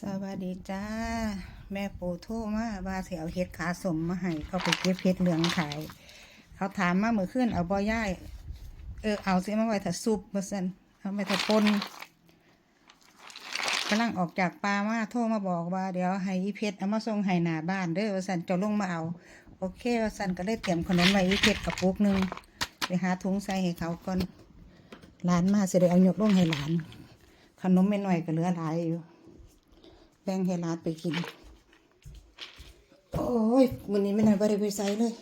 สวัสดีจ้า แม่ปูโทรมาว่าสิเอาเห็ดขาสมมาให้เขาไปเก็บเห็ดเหลืองขาย เขาถามมาเมื่อคืนเอาบ่ย่ายเออเอาสิมาไว้ถ้าซุปเปอร์เซ็นเอาไว้ถ้าปนกำลังออกจากปลามาโทรมาบอกว่า เดี๋ยวให้อีเพชรเอามาส่งให้หน้าบ้านเด้อว่าสันจะลงมาเอา โอเคว่าสันก็เลยเตรียมขนมไว้อีเพชรกับปุกหนึ่งไปหาถุงใส่ให้เขาก่อนหลานมาเสิได้เอายกลงให้หลานขนมไม่หน้อยก็เหลือหลายอยู่ แบ่งให้ลานไปกิน โอ้ยวันนี้ไม่น่าบริไปใส่เลย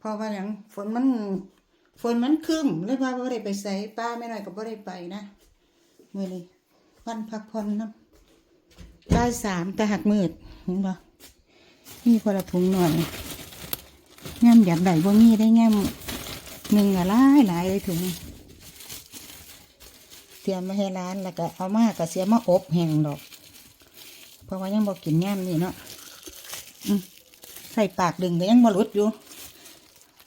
พราะว่าอย่างฝนมันฝนมันครึ้มเลยว่าบ่ได้ไปใส่ป้าไม่น้อยก็บ่ได้ไปนะมือนี้วันพักผ่อนน้ำบ่ายสามแต่หักมืดเห็นบ่มีคนละถุงหน่อยแง่มอยากได้บ่มีได้แง่มหนึ่งอะหลายหลายเลยถุง เทียมมาให้ร้านแล้วก็เอามาก็เสียมาอบแห้งดอก เพราะว่ายังบอกกินแง่มนี่เนาะใส่ปากดึงก็ยังบรุดอยู่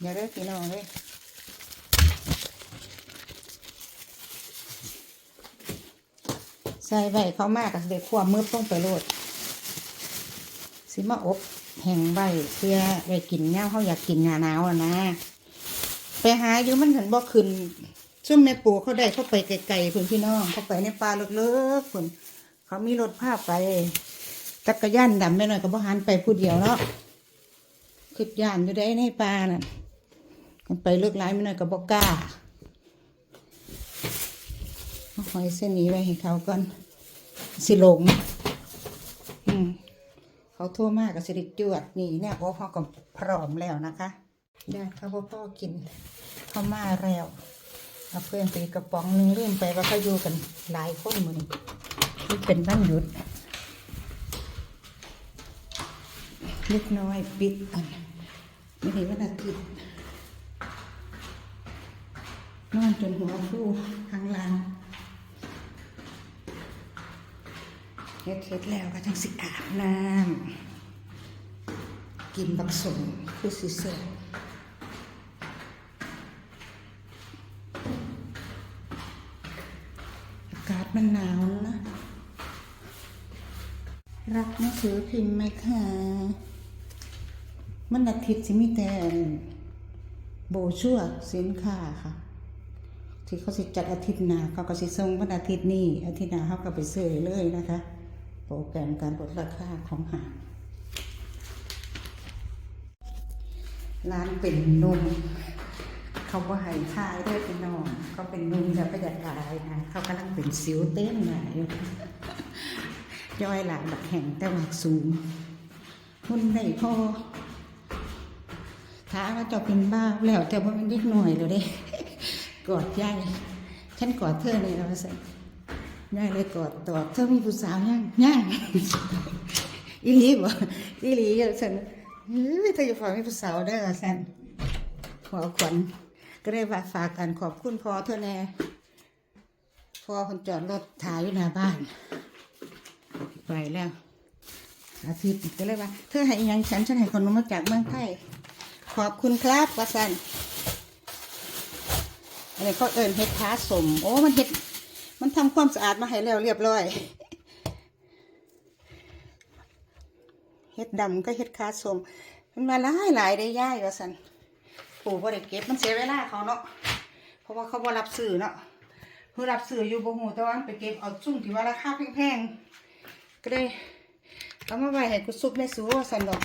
อย่าได้อพี่น้องเลยใส่ใบเขามากกับเด็กความมือต้องไปโรดสิมาอบแห้งใบเพื่อไปกินเง่าเขาอยากกินหนาหนาวนะไปหาอยู่มันเห็นบ่ขึ้น ซุ่มแม่ปู่เขาได้เขาไปไกลๆเพื่อนพี่น้องเขาไปในป่าเลิกๆเพื่อนเขามีรถพาไปจักรยานดำไม่หน่อยก็บ่หันไปผู้เดียวเนาะขึ้นยานอยู่ได้ในป่าน่ะกันไปเลิกหลายไม่หน่อยก็บ่กล้าเอาหอยเส้นนี้ไว้ให้เขาก่อนสิหลงอืมเขาทั่วมากกับสิริจวดนี่เนี่ยโอ้พ่อก็พร้อมแล้วนะคะญาติเขาพ่อกินเข้ามาแล้ว เอาเพื่อนไปกระป๋องหนึงลืมไปว่าเขาอยู่กันหลายคนมือนี้นี่เป็นบ้านหยุดเล็กน้อยปิดอันไม่เห็นวันอาทิตย์นอนจนหัวฟูข้างล่างเฮ็ดเฮ็ดแล้วก็จังสิอาบน้ำกินบักสมคือสิเสร์อากาศ มันหนาวนะ รับหนังสือพิมพ์ไหมคะมันอาทิตย์สิมีแต่โบชั่วสินค้าค่ะ ที่เขาสิจัดอาทิตย์หน้าเขาก็สิส่งวันอาทิตย์นี้อาทิตย์หน้าเขาก็ไปซื้อเลยนะคะ โปรแกรมการลดราคาของหางร้านเป็นนม เขาว่าให้ค่ายด้วยเป็นนอนเขาเป็นนุ่มแต่ประหยัดหลายนะเขากำลังเป็นสิวเต้นหนาอยู่ย่อยหลานบักแห่งแต่ว่าสูงหุ่นได้พอท้าว่าเจะเป็นบ้าแล้วแต่ว่ามันเล็กหน่อยเลยเด้กอดยายฉันกอดเธอเลยเราใส่ยายเลยกอดตอบเธอมีผู้สาวยังยังอีหลีบ่อีหลีเยอะสันเฮ้ยเธอจะฝากมีผู้สาวได้อสันขอขวัญ ก็ได้ว่าฝากกันขอบคุณพอเธอแน่พอคนจอดรถถ่ายอยู่หน้าบ้าน ไปแล้ว อาทิตย์ก็เลยว่า เธอให้อิหยังฉันฉันให้คนมาจากเมืองไทยขอบคุณครับว่าสันอันนี้เขาเอิญเฮ็ดค้าสม โอ้ มันเฮ็ด มันทำความสะอาดมาให้แล้วเรียบร้อยเฮ็ดดำก็เฮ็ดค้าสม มันมาหลายหลายได้ย่ายว่าสัน ปู่บ่ได้เก็บมันเสียเวลาเขาเนาะเพราะว่าเขาบรับซื้อเนาะคือรับซื้ออยู่บ่ฮู้แต่ว่ามันไปเก็บเอาจุ่มที่ว่าราคาแพงๆก็เลยเอามาไว้ให้กูซุปในสูว่าสันดอก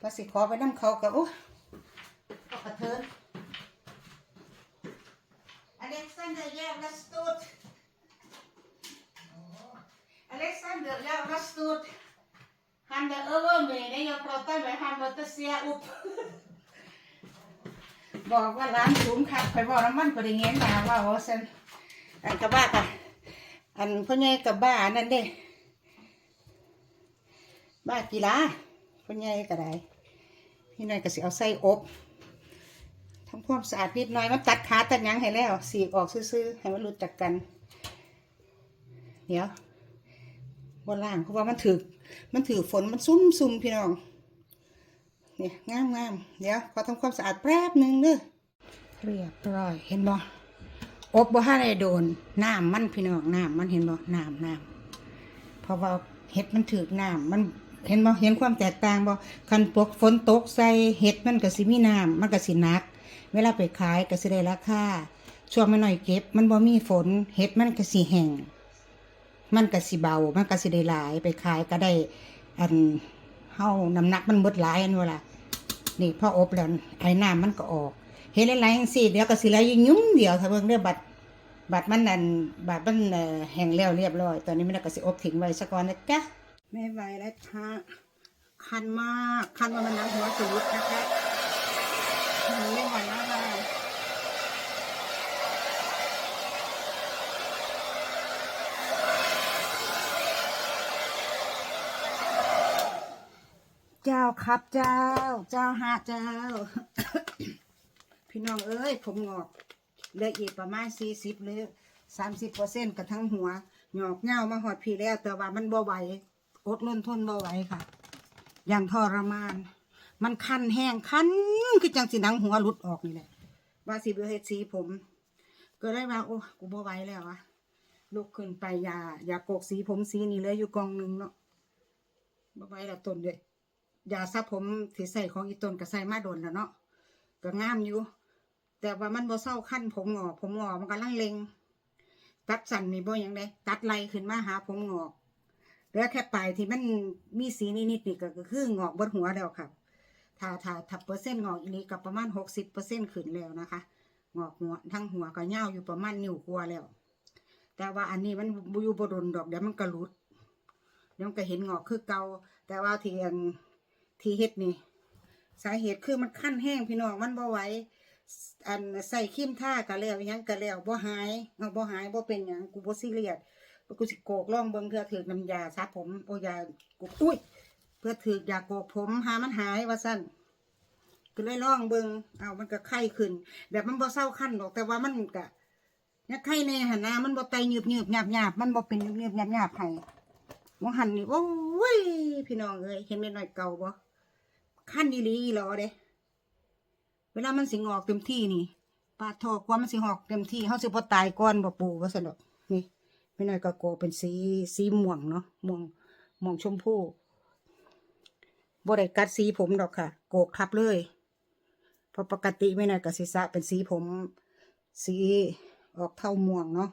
ภาสิขอไปน้ำเขากับโอ้ก็กระเทินอเล็กซานเดอร์ยาวัสตูดอเล็กซานเดอร์ยาวัสตูดฮันเดอร์เอเวอร์เมย์เนี่ยโปรตันไปฮันเดอร์เซียอุป บอกว่าร้านสูงคักไปบอกน้ำมันก็ได้เงี้ยมาว่าโอ้สันอันกระบ้าค่ะอันพ่อใหญ่กับบ้านั่นเด้บ้ากีฬาคนใหญ่ก็ได้พี่น้อยก็สิเอาใส่อบทำความสะอาดนิดน่อยมันตัดขาตัดยังให้แล้วสีออกซื่อๆให้มันรู้จักกัน เดี๋ยวบนล่างเพราะว่ามันถือมันถือฝนมันซุ่มซุ่มพี่น้อง นี่งามงามเดี๋ยวขอทำความสะอาดแป๊บหนึ่งเด้อเรียบร้อยเห็นบ่อบบ่ทันได้โดนน้ำมันพี่น้องน้ำมันเห็นบ่น้ำน้ำเพราะว่าเห็ดมันถึกน้ำมันเห็นบ่เห็นความแตกต่างบ่คันปกฝนตกใส่เห็ดมันก็สิมีน้ำมันก็สิหนัก เวลาไปขายก็สิได้ราคาช่วงมันหน่อยเก็บ มันบ่มีฝนเห็ดมันก็สิแห้งมันก็สิเบา มันก็สิได้หลายไปขายก็ได้ อันเฮาน้ำหนักมันเบิดหลายอันเวลา นี่พออบแล้วไอ้น้ำมันก็ออก เห็นหลายๆจังสิเดี๋ยวก็สิไหลยุ่มเดียวถ้าเบิ่งเด้อบัดบัดมันนั่นบัดมันแห้งแล้วเรียบร้อย ตอนนี้มันก็สิอบทิ้งไว้ซะก่อนนะจ๊ะไม่ไหวแล้วค่ะคันมาก คันว่ามันน้ำหัวสูดนะคะมันไม่ไหวแล้ว ค่ะเจ้าครับเจ้า เจ้าหาเจ้า พี่น้องเอ้ย ผมงอกเหลืออีกประมาณสี่สิบหรือสามสิบเปอร์เซ็นต์กับทั้งหัวหงอกเง่ามาหอดพี่แล้ว แต่ว่ามันบ่ไหวอดล้นทนบ่ไหวค่ะ อย่างทรมาน มันคันแห้งคันคือจังสิหนังหัวหลุดออกนี่แหละว่าสิเบือเฮ็ดสีผม ก็ได้ว่าโอ้กูบ่ไหวแล้วอะลุกขึ้นไปยายาโกกสีผมสีนี่เลยอยู่กองหนึ่งเนาะบ่ไหวแล้วต้นเลย ยาซับผมที่ใส่ของอีต้นก็ใส่มาโดนแล้วเนาะก็งามอยู่ แต่ว่ามันบ่เศร้าขั้นผมงอกผมงอกมันกำลังเลงตัดสั่นนี่บ่หยังไดตัดไล่ขึ้นมาหาผมงอกเหลือแค่ปลายที่มันมีสีนิดๆนี่ก็คืองอกบนหัวแล้วครับถ้าถ้าถ้าเปอร์เซ็นต์งอกอีนี้ก็ประมาณหกสิบเปอร์เซ็นต์ขึ้นแล้วนะคะ งอกหัวทั้งหัวก็ยาอยู่ประมาณนิ้วกว่าแล้ว แต่ว่าอันนี้มันอยู่บดนดอกเดี๋ยวมันก็หลุดเดี๋ยวมันก็เห็นงอกคือเก่าแต่ว่าเที่อัน ที่เฮ็ดนี่ สาเหตุคือมันขั้นแห้งพี่น้องมันบ่ไหวอันใส่ครีมท่าก็แล้วอิหยังก็แล้วบ่หายเอาบ่หายบ่เป็นหยังกูบ่ซีเรียสกูสิโกกล่องเบิ่งเพื่อถือน้ำยาซับผมโอ้ยากูอุ้ยเพื่อถือยาโกกผมหามันหายว่าซั่นก็เลยลองเบิ่งเอามันก็ไข้ขึ้น แบบมันบ่เศร้าขั้นดอกแต่ว่ามันก็เนี่ยไข้แน่หั่นนะมันบ่ไตหยืบหยืบหยาบหยาบมันบ่เป็นหยืบหยืบหยาบหยาบให้มองหันนี่โอ้ยพี่น้องเอ้ยเห็นแม่น้อยเก่าบ่ ขั้นอีหลีอีหรอเด้เวลามันสิงอกเต็มที่นี่ปาดทอกว่ามันสิงอกเต็มที่เขาสิพอตายก่อนบ่ปูว่าสนดอกนี่ไม่น้อยก็โกเป็นสีสีม่วงเนาะม่วงม่วงชมพูบ่ได้กัดสีผมดอกค่ะ โกกทับเลยเพราะปกติไม่น้อยก็สิสระเป็นสีผม สีออกเท่าม่วงเนาะ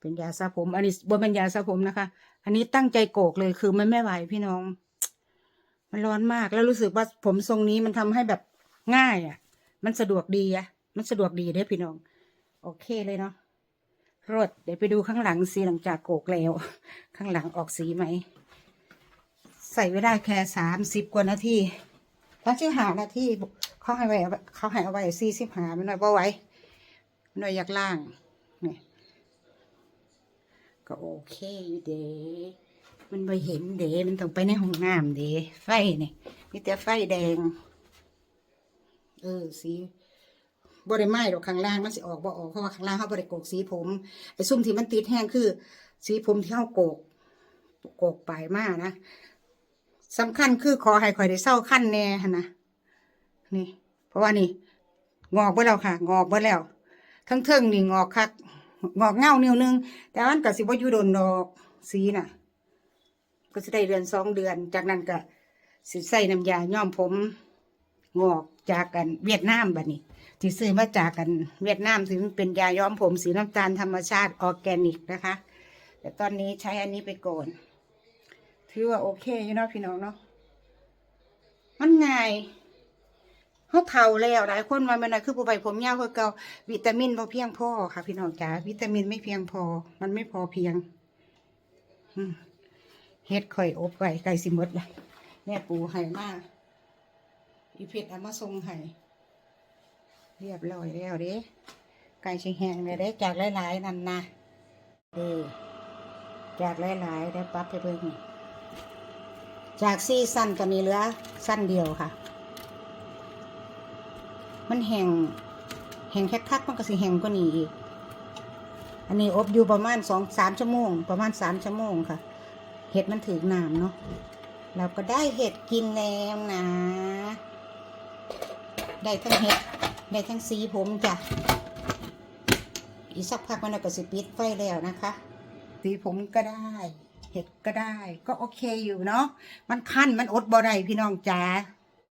เป็นยาสระผม อันนี้บ่เป็นยาสระผมนะคะ อันนี้ตั้งใจโกกเลยคือมันไม่ไหวพี่น้อง มันร้อนมากแล้วรู้สึกว่าผมทรงนี้มันทำให้แบบง่ายอะ มันสะดวกดีอะ มันสะดวกดีเด้พี่น้อง โอเคเลยเนาะรถเดี๋ยวไปดูข้างหลังสีหลังจากโกกแล้ว ข้างหลังออกสีไหม ใส่ไว้ได้แค่สามสิบกว่านาทีถ้าชื่อหานาทีเขาให้ไว้เขาให้เอาไว้สี่สิบหาไม่น้อยบ่ไว้ไม่น้อยอยากล่างนี่ก็โอเคอยู่เด้ มันไปเห็นเดมันต้องไปในห้องน้ำเดไฟนี่มีแต่ไฟแดง เออสีบริไม้ดอกข้างล่างมันสิออกบ่ออกเพราะว่าข้างล่างเขาบริโกกสีผมไอ้ซุ่มที่มันติดแห้งคือ สีผมที่เขาโกกโกกปลายมากนะสำคัญคือขอให้คอยได้เศร้าขั้นแน่นะนี่ เพราะว่านี่ งอกไปแล้วค่ะ งอกไปแล้ว ทั้งเทิงนี่งอกคักงอกเงานิ้วนึงแต่มันก็สิบ่อยู่โดนดอกสีน่ะ ก็จะได้เดือนสองเดือน จากนั้นก็สิใส่น้ำยาย้อมผมงอกจากกันเวียดนามบัดนี้ ที่ซื้อมาจากกันเวียดนามถึงเป็นยาย้อมผมสีน้ำตาลธรรมชาติออร์แกนิกนะคะ แต่ตอนนี้ใช้อันนี้ไปก่อนถือว่าโอเคอยู่เนาะพี่น้องเนาะมันง่ายเขาเท่าแล้วหลายคนว่ามันน่ะคือผู้ใบผมยาวคือเกาวิตามินพอเพียงพอค่ะ พี่น้องจ๋าวิตามินไม่เพียงพอ มันไม่พอเพียง อืม เฮ็ดข่อยอบไว้ไก่สิหมดเลยแม่ปูให้มาอีเพชรเอามาส่งให้เรียบร้อยแล้วเด้ไก่ชิแห้งเลยเด้จากหลายๆนั่นนะเออจากหลายๆได้ปั๊บไปเบิ่งจากซี่สั้นตอนนี้เหลือสั้นเดียวค่ะ มันแห้งแห้งแค่คักๆมันก็สิแห้งกว่านี้อีก อันนี้อบอยู่ประมาณสองสามชั่วโมง ประมาณสามชั่วโมงค่ะ เห็ดมันถือน้ำเนาะเราก็ได้เห็ดกินแล้วนะ ได้ทั้งเห็ด ได้ทั้งสีผมจ้ะ อีกสักพักมันก็สิปิดไฟแล้วนะคะ สีผมก็ได้ เห็ดก็ได้ ก็โอเคอยู่เนาะ มันคั้นมันอดบ่ได้พี่น้องจ๋า